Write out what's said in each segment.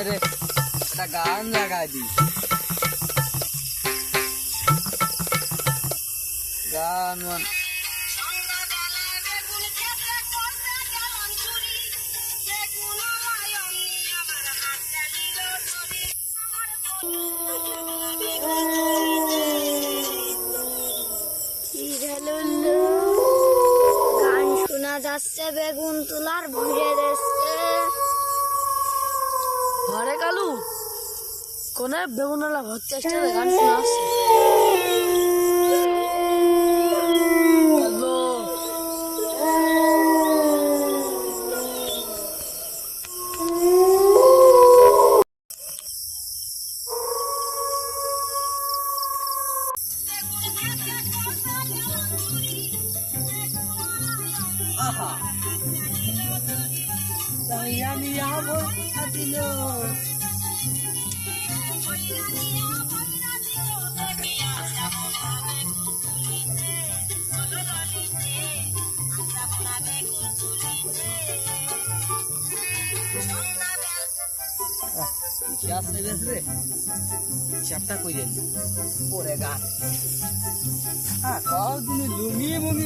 গান লাগাই দি গান মান গান শোনা যাচ্ছে বেগুন তোলার ঘুরে যাচ্ছে ঘরে কালু? কোনে বেগুনওয়ালা ভর্তি আসছে গান শোনা আসছে হ্যালো? আহা। আবার দিল হিসাব নেবেস রে? হিসাবটা কইলেন পরে গান হ্যাঁ কদিন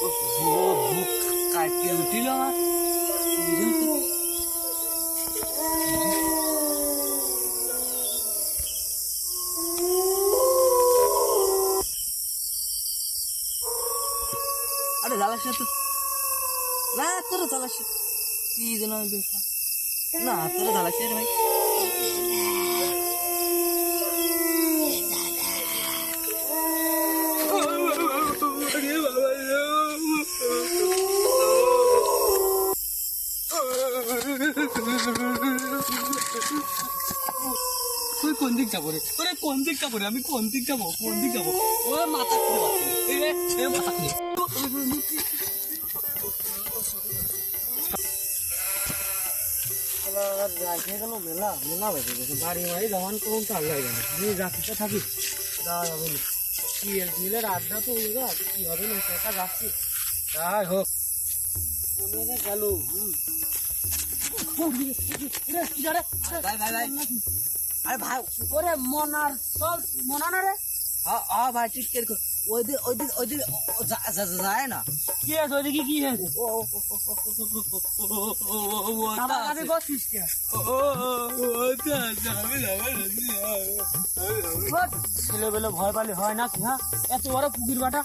লুঙ্গি মুঙ্গি বইতে যাচ্ছে কে আরে জ্বালাস না তো না তোরা জ্বালাস। কি ভাই কোন দিক যাব রে ওরে কোন দিক যাব রে আমি কোন দিক যাব কোন দিক যাব ও মাথা খুলে এ মাথা খুলে মেলা মেলা গেছে বাড়ি থাকি আড্ডা তো কি হবে না যাচ্ছি যাই হোক আরে ভাই ওরে মনার চল মনা না রে হ্যাঁ হ্যাঁ ভাই ঠিক করে ওই দিন ওই দিন ওই দিন যায় না কি আছে ওইদিকে কি আছে ও ও ও ও কাবাকাবি করছিস কে ছেলে বেলে ভয় পালে হয় না হ্যাঁ এত বড় পুকুর বাটা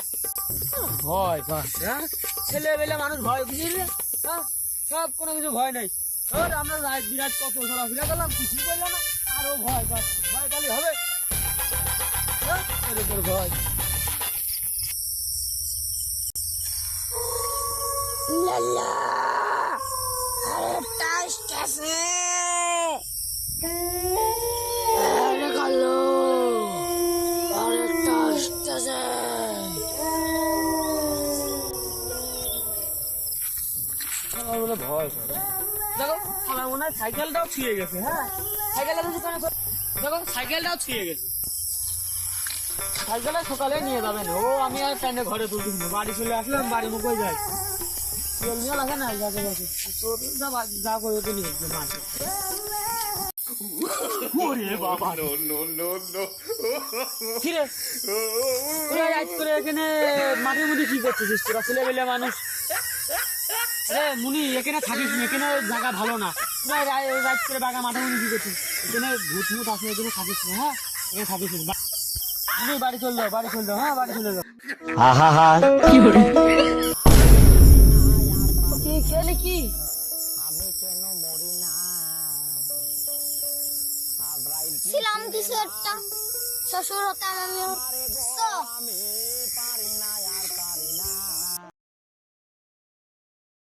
ভয় পাস হ্যাঁ ছেলে বেলে মানুষ ভয় হ্যাঁ সব কোনো কিছু ভয় নাই আমরা বিরাট কত চলাফেরা করলাম কিছু করলাম না আরও ভয় ভয় পালে হবে? হ্যাঁ? এর উপর ভয়। ভয় করে দেখো আমার মনে হয় সাইকেলটাও ছুঁয়ে গেছে হ্যাঁ? কেন সাইকেলটাও ছুঁয়ে গেছে। সাইকেলটা সকালে নিয়ে যাবেন ও আমি আর টাইমে ঘরে তুলতে না বাড়ি চলে আসলাম বাড়ি মুখে যাই তেল নিয়ে লাগে না বসে যা করে তো নিয়ে কিরে তোরা রাত করে এখানে মধ্যে কি করছিস? তোরা ছেলে বেলে মানুষ। রে মুনি এখানে থাকিস না এখানে জায়গা ভালো না। রাত করে বাগা মাঠে মুনি কি করছিস এখানে ভূত মুত আছে এখানে থাকিস না হ্যাঁ? এখানে থাকিস না। বা- বাড়ি চল বাড়ি চল হ্যাঁ বাড়ি চলে যাও। কি খেলে কি? ছিলাম কিছু একটা। শ্বশুর হতাম আমি